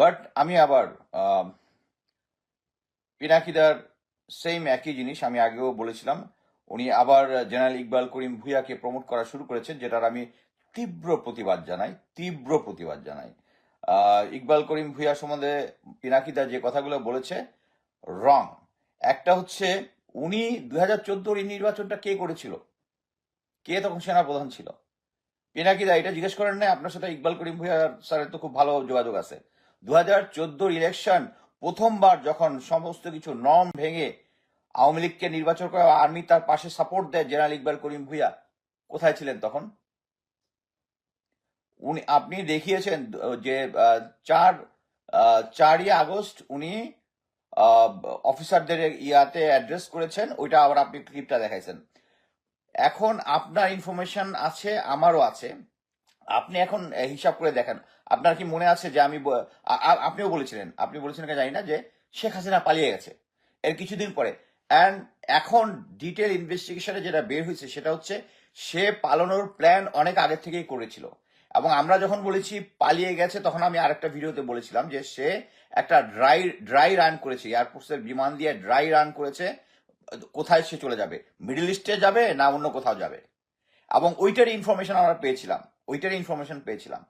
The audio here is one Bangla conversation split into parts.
বাট আমি আবার পিনাকিদার সেম একই জিনিস আমি আগেও বলেছিলাম। উনি আবার জেনারেল ইকবাল করিম ভুইয়াকে প্রমোট করা শুরু করেছেন, যেটার আমি তীব্র প্রতিবাদ জানাই, তীব্র প্রতিবাদ জানাই। ইকবাল করিম ভুইয়া সম্বন্ধে পিনাকিদা যে কথাগুলো বলেছে রং একটা হচ্ছে, উনি দুই হাজার চোদ্দোর এই নির্বাচনটা কে করেছিল? কে তখন সেনাপ্রধান ছিল? পিনাকিদা, এটা জিজ্ঞেস করেন না আপনার সাথে ইকবাল করিম ভুইয়া স্যারের তো খুব ভালো যোগাযোগ আছে। দু হাজার ইলেকশন প্রথমবার যখন সমস্ত কিছু নম ভেঙে আওয়ামী লীগকে নির্বাচন করে আর্মি তার পাশে সাপোর্ট দেয় জেনারেল ইকবাল করিম ভুইয়া, কোথায় ছিলেন তখন? উনি, আপনি দেখিয়েছেন যে চার চারই আগস্ট উনি অফিসারদের ইয়াতে অ্যাড্রেস করেছেন, ওইটা আবার আপনি ক্লিপটা দেখাইছেন। এখন আপনার ইনফরমেশন আছে, আমারও আছে। আপনি এখন হিসাব করে দেখেন। আপনার কি মনে আছে যে আমি আপনিও বলেছিলেন, আপনি বলেছিলেন জানি না, যে শেখ হাসিনা পালিয়ে গেছে। এর কিছুদিন পরে। অ্যান্ড এখন ডিটেল ইনভেস্টিগেশনে যেটা বের হয়েছে, সেটা হচ্ছে সে পালানোর প্ল্যান অনেক আগে থেকেই করেছিল। এবং আমরা যখন বলেছি পালিয়ে গেছে, তখন আমি আরেকটা ভিডিওতে বলেছিলাম যে সে একটা ড্রাই ড্রাই রান করেছে। এয়ারফোর্সের বিমান দিয়ে ড্রাই রান করেছে, কোথায় সে চলে যাবে? মিডল ইস্টে যাবে না অন্য কোথাও যাবে? এবং ওইটারই ইনফরমেশন আমরা পেয়েছিলাম। ওইটারই ইনফরমেশন পেয়েছিলাম।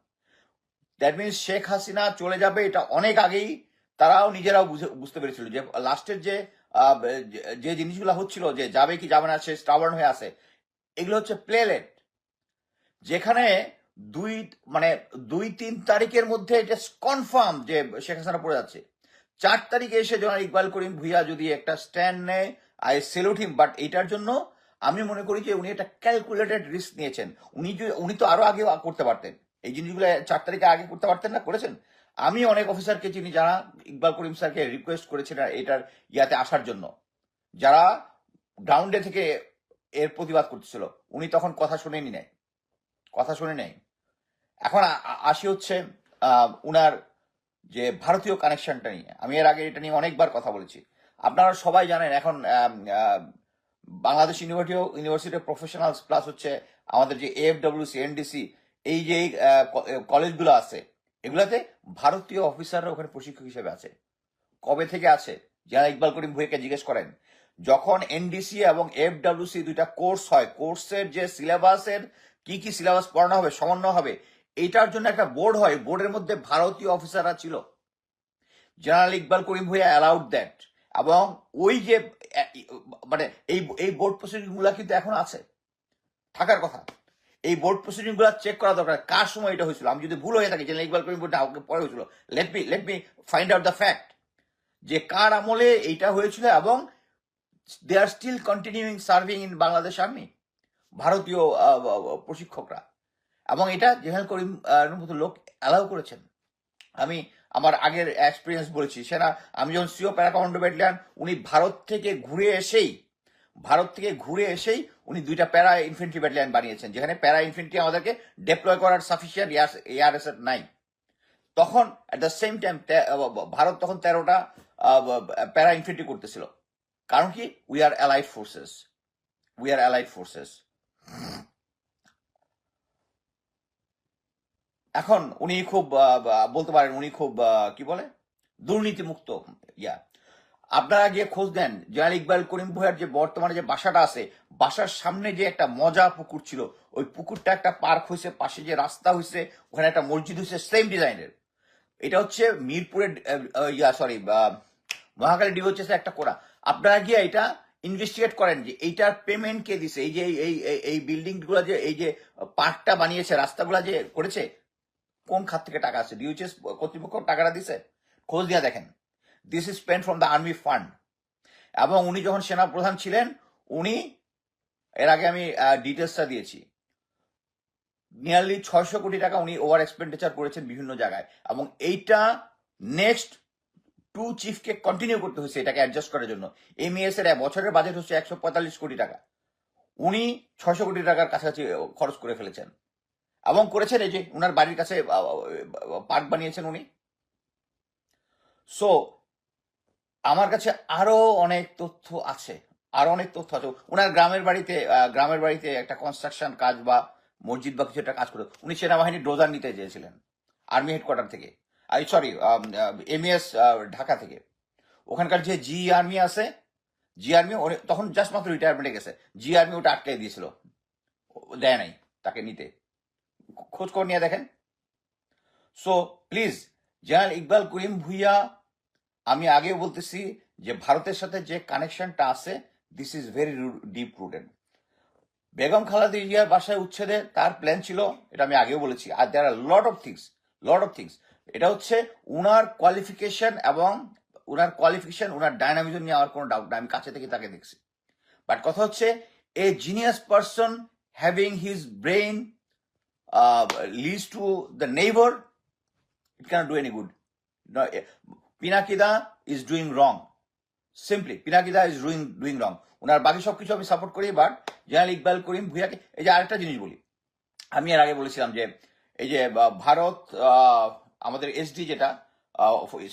দ্যাট মিনস শেখ হাসিনা চলে যাবে এটা অনেক আগেই, তারাও নিজেরাও বুঝে- বুঝতে পেরেছিল যে লাস্টের যে যে- জিনিসগুলো হচ্ছিল যে যাবে কি যাবে না, সে স্টাবার্ন হয়ে আছে, এগুলো হচ্ছে প্লেলেট যেখানে দুই মানে দুই তিন তারিখের মধ্যে এটা কনফার্ম যে শেখ হাসিনা পড়ে যাচ্ছে। চার তারিখে এসে জনাব ইকবাল করিম ভুইয়া যদি একটা স্ট্যান্ড নেয় আই সেলুট হিম বাট এটার জন্য আমি মনে করি যে উনি একটা ক্যালকুলেটেড রিস্ক নিয়েছেন। উনি যে- উনি তো আরও আগে করতে পারতেন। এই জিনিসগুলো চার তারিখে আগে করতে পারতেন না? করেছেন? আমি অনেক অফিসারকে চিনি যারা ইকবাল করিম স্যারকে রিকোয়েস্ট করেছিলেন এটার ইয়াতে আসার জন্য। যারা গ্রাউন্ডে থেকে এর প্রতিবাদ করতেছিল। উনি তখন কথা শুনেনি নেয় কথা শুনে নেই। এখন আসি হচ্ছে উনার যে ভারতীয় কানেকশনটা নিয়ে। আমি এর আগে এটা নিয়ে অনেকবার কথা বলেছি। আপনারা সবাই জানেন এখন Bangladesh university university professionals plus হচ্ছে আমাদের যে এফডব্লিউসি এনডিসি এই যে কলেজগুলো আছে, এগুলাতে ভারতীয় অফিসাররা ওখানে প্রশিক্ষক হিসেবে আছে। কবে থেকে আছে? যারা ইকবাল করিম ভুইয়াকে জিজ্ঞেস করেন। যখন এনডিসি এবং এফডব্লিউসি দুইটা কোর্স হয় কোর্সের যে সিলেবাসের কি কি সিলেবাস পড়ানো হবে, সমন্বয় হবে এটার জন্য একটা বোর্ড হয় বোর্ডের মধ্যে ভারতীয় অফিসাররা ছিল। General Iqbal Karim Bhuiyan allowed that এবং ওই যে মানে এই এই বোর্ড প্রসিডিংগুলা কিন্তু এখন আছে। থাকার কথা। এই বোর্ড প্রসিডিংগুলা চেক করা দরকার। কার সময় এটা হয়েছিল? আমি যদি ভুল হয়ে থাকি জেনারেল ইকবাল করিম ভুইয়া আমাকে পরে হয়েছিল। Let me let find out the fact যে কার আমলে এইটা হয়েছিল এবং they are still continuing serving in Bangladesh army ভারতীয় প্রশিক্ষকরা। এবং এটা জেনারেল করিম লোক অ্যালাউ করেছেন। আমি আমার আগের এক্সপিরিয়েন্স বলেছি। সেটা আমি যখন সিও প্যারা কমান্ডো ব্যাটালিয়ান উনি ভারত থেকে ঘুরে এসেই, ভারত থেকে ঘুরে এসেই উনি দুইটা প্যারা ইনফেন্ট্রি ব্যাটালিয়ান বানিয়েছেন, যেখানে প্যারা ইনফেন্ট্রি আমাদেরকে ডেপ্লয় করার সাফিসিয়েন্ট এয়ারএস নাই। তখন at the same time Bharat তখন তেরোটা প্যারা ইনফেন্ট্রি করতেছিল। কারণ কি? We are allied forces we are allied forces এখন উনি খুব বলতে পারেন উনি খুব কি বলে? দুর্নীতিমুক্ত, ইয়া। আপনারা গিয়ে খোঁজ দেন জয়াল ইকবাল করিম ভুইয়ার যে বর্তমানে যে বাসাটা আছে, বাসার সামনে যে একটা মজা পুকুর ছিল, ওই পুকুরটা একটা পার্ক হয়েছে পাশে যে রাস্তা হয়েছে ওখানে একটা মসজিদ হয়েছে সেম ডিজাইনের। এটা হচ্ছে মিরপুরের ইয়া, সরি মহাকালী ডিওচেসে একটা করা আপনারা গিয়ে এটা ইনভেস্টিগেট করেন যে এইটার পেমেন্ট কে দিছে, এই যে এই- এই বিল্ডিংগুলো যে, এই যে পার্কটা বানিয়েছে, রাস্তাগুলা যে করেছে কোন খাত থেকে টাকা আছে ডিওচেস কর্তৃপক্ষ টাকাটা দিছে? খোঁজ দিয়া দেখেন। This is spend from the army fund এবং উনি যখন সেনা প্রধান ছিলেন, উনি, এর আগে আমি ডিটেলসটা দিয়েছি। নিয়ারলি ছয়শো কোটি টাকা উনি ওভার এক্সপেন্ডিচার করেছেন বিভিন্ন জায়গায়। এবং এইটা নেক্সট টু চিফকে কন্টিনিউ করতে হয়েছে, এটাকে অ্যাডজাস্ট করার জন্য। এম এমইএস এর বছরের বাজেট হচ্ছে একশো পঁয়তাল্লিশ কোটি টাকা। উনি ছয়শো কোটি টাকার কাছাকাছি খরচ করে ফেলেছেন। এবং করেছেন এই যে উনার বাড়ির কাছে পার্ক বানিয়েছেন উনি। সো আমার কাছে আরও অনেক তথ্য আছে, আরও অনেক তথ্য আছে। উনার গ্রামের বাড়িতে গ্রামের বাড়িতে একটা কনস্ট্রাকশন কাজ বা মসজিদ বা কিছু একটা কাজ করে। উনি সেনাবাহিনীর ডোজার নিতে চেয়েছিলেন আর্মি হেডকোয়ার্টার থেকে। আই সরি এমএস ঢাকা থেকে। ওখানকার যে জি আর্মি আছে জি আর্মি তখন জাস্ট মাত্র রিটায়ারমেন্টে গেছে। জি আর্মি ওটা আটকে দিয়েছিল। দেয় নাই তাকে নিতে। খোঁজ করে নিয়ে দেখেন। So please general Iqbal Karim Bhuiyan, আমি আগেও বলতেছি যে ভারতের সাথে যে কানেকশনটা আছে this is very deep rooted Begum Khaleda জিয়ার বাসায় উচ্ছেদে তার প্ল্যান ছিল, এটা আমি আগেও বলেছি। আর there are lot of things lot of things এটা হচ্ছে উনার কোয়ালিফিকেশন এবং উনার কোয়ালিফিকেশন উনার ডায়নামিজম নিয়ে আমার কোনো ডাউট নাই, আমি কাছে থেকে তাকে দেখছি। বাট কথা হচ্ছে a genius person having his brain leads to the neighbour it cannot do any good. No, eh, Pinakida is doing wrong. Simply, Pinakida is doing doing wrong. ওনার বাকি সবকিছু আমি সাপোর্ট করি বাট জেনারেল ইকবাল করিম ভুইয়াকে এই যে আরেকটা জিনিস বলি আমি এর আগে বলেছিলাম যে এই যে ভারত আমাদের এসডি যেটা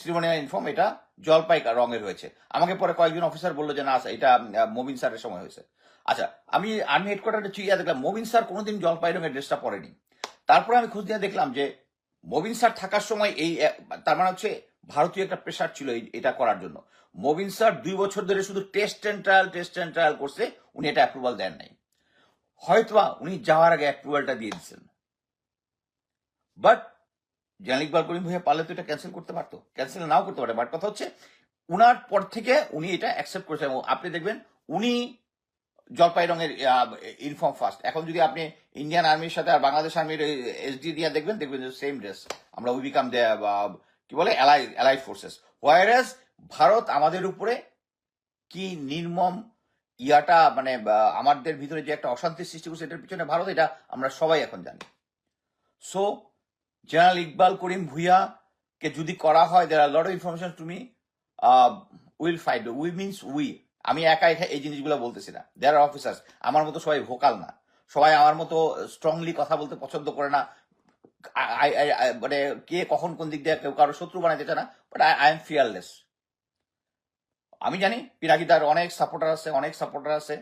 শ্রীমনিয়া ইনফর্ম এটা জলপাই রঙের হয়েছে আমাকে পরে কয়েকজন অফিসার বলল যে না এটা মবিন স্যারের সময় হয়েছে আচ্ছা আমি আর্মি হেডকোয়ার্টারে চিড়িয়া দেখলাম মবিন স্যার কোনোদিন জলপাই রঙের ড্রেসটা পরেনি তারপরে আমি খোঁজ নিয়ে দেখলাম যে মবিন স্যার থাকার সময় এই তার মানে হচ্ছে ভারতীয় একটা প্রেশার ছিল এটা করার জন্য। মবিন স্যার দুই বছর ধরে শুধু test and trial test and trial করছে, উনি এটা অ্যাপ্রুভাল দেন নাই। হয়তোবা উনি যাওয়ার আগে অ্যাপ্রুভালটা দিয়ে দিচ্ছেন বাট জেনারেল ইকবাল করিম ভাইয়া পারলে তো এটা ক্যান্সেল করতে পারতো। ক্যান্সেল নাও করতে পারে। বাট কথা হচ্ছে, উনার পর থেকে উনি এটা অ্যাকসেপ্ট করেছেন। এবং আপনি দেখবেন, উনি জলপাই রঙের ইনফর্ম ফার্স্ট এখন যদি আপনি ইন্ডিয়ান আর্মির সাথে আর বাংলাদেশ আর্মির এসডি দিয়ে দেখবেন দেখবেন সেম ড্রেস আমরা উই বিকাম কি বলে ally allied forces whereas Bharat আমাদের উপরে কি নির্মম ইয়াটা মানে আমাদের ভিতরে যে একটা অশান্তি সৃষ্টি করছে, এটার পিছনে ভারত, এটা আমরা সবাই এখন জানি। সো জেনারেল ইকবাল করিম ভুইয়া কে যদি করা হয় there are lot of information to me will fight we means we আমি একা একা এই জিনিসগুলো বলতেছি না। দেয়ার আর অফিসার্স আমার মতো সবাই ভোকাল না। সবাই আমার মতো স্ট্রংলি কথা বলতে পছন্দ করে না। মানে কে কখন কোন দিক দিয়ে কেউ কারও শত্রু বানাইতে চায় না but I I am fearless আমি জানি পিনাকিদার অনেক সাপোর্টার আছে, অনেক সাপোর্টার আছে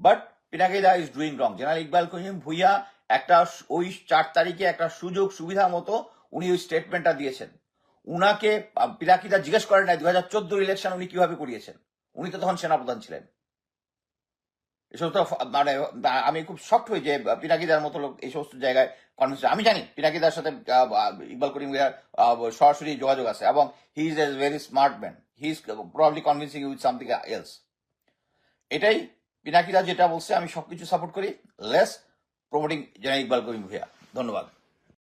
but পিনাকিদা is doing wrong general Iqbal Karim Bhuiyan একটা ওই চার তারিখে একটা সুযোগ সুবিধা মতো উনি ওই স্টেটমেন্টটা দিয়েছেন। উনাকে পিনাকিদা জিজ্ঞেস করেন নাই দু হাজার চোদ্দোর ইলেকশন উনি কীভাবে করিয়েছেন? উনি তো তখন সেনাপ্রধান ছিলেন। এসব সমস্ত মানে আমি খুব শক্ট হই যে পিনাকিদার মতো লোক এই সমস্ত জায়গায় কনভিন্স আমি জানি পিনাকিদার সাথে ইকবাল করিম সরাসরি যোগাযোগ আছে এবং he is a very smart man he is probably convincing with something else এটাই পিনাকিদা যেটা বলছে, আমি সবকিছু সাপোর্ট করি less promoting general Iqbal Karim Bhuiyan. ধন্যবাদ।